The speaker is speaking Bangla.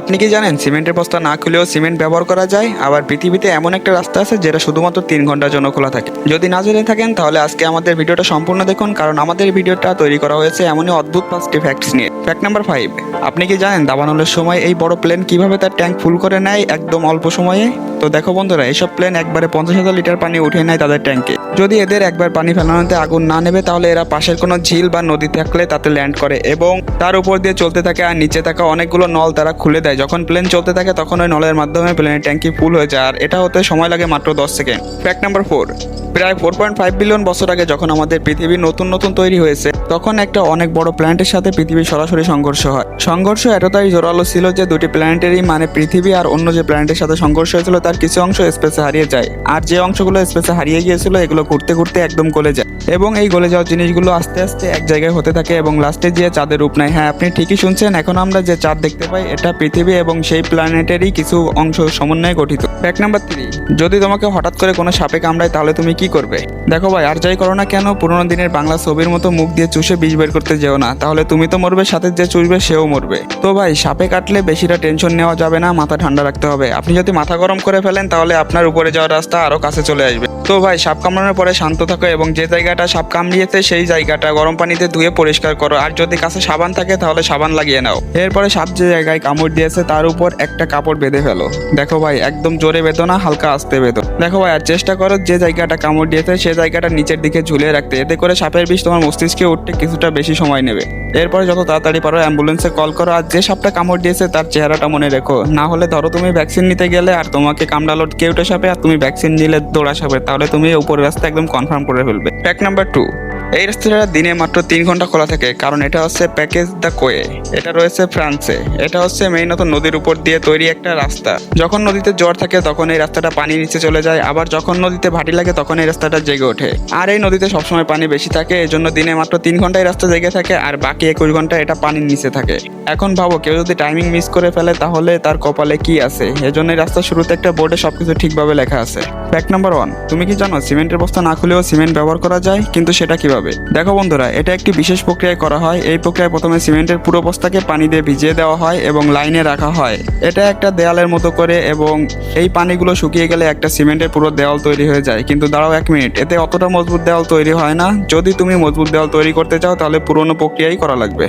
আপনি কি জানেন, সিমেন্টের বস্তা না খুলেও সিমেন্ট ব্যবহার করা যায়? আবার পৃথিবীতে এমন একটা রাস্তা আছে যেটা শুধুমাত্র তিন ঘণ্টার জন্য খোলা থাকে। যদি না জেনে থাকেন, তাহলে আজকে আমাদের ভিডিওটা সম্পূর্ণ দেখুন, কারণ আমাদের ভিডিওটা তৈরি করা হয়েছে এমনই অদ্ভুত পাঁচটি ফ্যাক্টস নিয়ে। ফ্যাক্ট নাম্বার ফাইভ আপনি কি জানেন, দাবানলের সময় এই বড় প্লেন কীভাবে তার ট্যাঙ্ক ফুল করে নেয়? একদম অল্প সময়ে। তো দেখো বন্ধুরা, এইসব প্লেন একবারে পঞ্চাশ হাজার লিটার পানি উঠে নেয় তাদের ট্যাঙ্কে যদি এদের একবার পানি ফেলানোতে আগুন না নেবে, তাহলে এরা পাশের কোনো ঝিল বা নদী থাকলে তাতে ল্যান্ড করে এবং তার উপর দিয়ে চলতে থাকে আর নিচে থাকা অনেকগুলো নল তারা খুলে দেয়। যখন প্লেন চলতে থাকে, তখন ওই নলের মাধ্যমে প্লেনের ট্যাঙ্কি ফুল হয়ে যায়। আর এটা হতে সময় লাগে মাত্র দশ সেকেন্ড ফ্যাক্ট নাম্বার ফোর প্রায় ফোর পয়েন্ট ফাইভ বিলিয়ন বছর আগে যখন আমাদের পৃথিবী নতুন নতুন তৈরি হয়েছে, তখন একটা অনেক বড় প্ল্যানেটের সাথে পৃথিবীর সরাসরি সংঘর্ষ হয়। সংঘর্ষ এতটাই জোরালো ছিল যে দুটি প্ল্যানেটেরই মানে পৃথিবী আর অন্য যে প্ল্যানেটের সাথে সংঘর্ষ হয়েছিল, তার কিছু অংশ স্পেসে হারিয়ে যায়। আর যে অংশগুলো স্পেসে হারিয়ে গিয়েছিল, এগুলো ঘুরতে ঘুরতে একদম গলে যায়। এবং এই গলে যাওয়া জিনিসগুলো আস্তে আস্তে এক জায়গায় হতে থাকে এবং লাস্টে গিয়ে চাঁদের রূপ নেয়। হ্যাঁ আপনি ঠিকই শুনছেন, এখন আমরা যে চাঁদ দেখতে পাই, এটা পৃথিবী এবং সেই প্ল্যানেটেরই কিছু অংশ সমন্বয়ে গঠিত। ফ্যাক্ট নাম্বার থ্রি, যদি তোমাকে হঠাৎ করে কোনো সাপে কামড়ায়, তাহলে তুমি কি করবে? দেখো ভাই, আর যাই করো না কেন, পুরোনো দিনের বাংলা ছবির মতো মুখ দিয়ে চুষে বিষ বের করতে যেও না, তাহলে তুমি তো মরবে, সাথে যে চুষবে, সেও মরবে। তো ভাই, সাপে কাটলে বেশিটা টেনশন নেওয়া যাবে না, মাথা ঠান্ডা রাখতে হবে। আপনি যদি মাথা গরম করে ফেলেন, তাহলে আপনার উপরে যাওয়ার রাস্তা আরও কাছে চলে আসবে। তো ভাই, সাপ কামড়ানোর পরে শান্ত থাকো এবং যে জায়গাটা সাপ কামড়িয়েছে, সেই জায়গাটা গরম পানিতে ধুয়ে পরিষ্কার করো। আর যদি কাছে সাবান থাকে, তাহলে সাবান লাগিয়ে নাও। এরপরে সাপ যে জায়গায় কামড় দিয়েছে, তার উপর একটা কাপড় বেঁধে ফেলো। দেখো ভাই, একদম জোরে বেঁধো না হালকা আস্তে বেঁধো দেখো ভাই, আর চেষ্টা করো যে জায়গাটা কামড় দিয়েছে, সে জায়গাটা নিচের দিকে ঝুলিয়ে রাখতে। এতে করে সাপের বিষ তোমার মস্তিষ্কে উঠতে কিছুটা বেশি সময় নেবে। এরপরে যত তাড়াতাড়ি পারো অ্যাম্বুলেন্সে কল করো আর যে সাপটা কামড় দিয়েছে তার চেহারাটা মনে রেখো। না হলে ধরো তুমি ভ্যাকসিন নিতে গেলে আর তোমাকে কামড়ালো কেউটে সাপে আর তুমি ভ্যাকসিন নিলে দৌড়া সাপে তাহলে তুমি উপরের রাস্তা একদম কনফার্ম করে ফেলবে। ফ্যাক্ট নাম্বার টু এই রেস্তোরাঁটা দিনে মাত্র তিন ঘণ্টা খোলা থাকে, কারণ এটা হচ্ছে প্যাকেজ দ্য কোয়ে এটা রয়েছে ফ্রান্সে এটা হচ্ছে মেইনত নদীর উপর দিয়ে তৈরি একটা রাস্তা। যখন নদীতে জ্বর থাকে, তখন এই রাস্তাটা পানি নিচে চলে যায়, আবার যখন নদীতে ভাটি লাগে, তখন এই রাস্তাটা জেগে ওঠে। আর এই নদীতে সবসময় পানি বেশি থাকে, এই জন্য দিনে মাত্র তিন ঘন্টায় রাস্তা জেগে থাকে, আর বাকি একুশ ঘণ্টা এটা পানির নিচে থাকে। এখন ভাবো, কেউ যদি টাইমিং মিস করে ফেলে, তাহলে তার কপালে কি আছে? এজন্য এই রাস্তার শুরুতে একটা বোর্ডে সবকিছু ঠিকভাবে লেখা আছে। ফ্যাক্ট নাম্বার ওয়ান তুমি কি জানো, সিমেন্টের বস্তা না খুলেও সিমেন্ট ব্যবহার করা যায়? কিন্তু সেটা কীভাবে? দেখো বন্ধুরা, এটা একটি বিশেষ প্রক্রিয়ায় করা হয়। এই প্রক্রিয়ায় প্রথমে সিমেন্টের পুরো বস্তাকে পানি দিয়ে ভিজিয়ে দেওয়া হয় এবং লাইনে রাখা হয়। এটা একটা দেয়ালের মতো করে এবং এই পানিগুলো শুকিয়ে গেলে একটা সিমেন্টের পুরো দেওয়াল তৈরি হয়ে যায়। কিন্তু দাঁড়াও এক মিনিট, এতে অতটা মজবুত দেওয়াল তৈরি হয় না। যদি তুমি মজবুত দেওয়াল তৈরি করতে চাও, তাহলে পুরনো প্রক্রিয়াই করা লাগবে।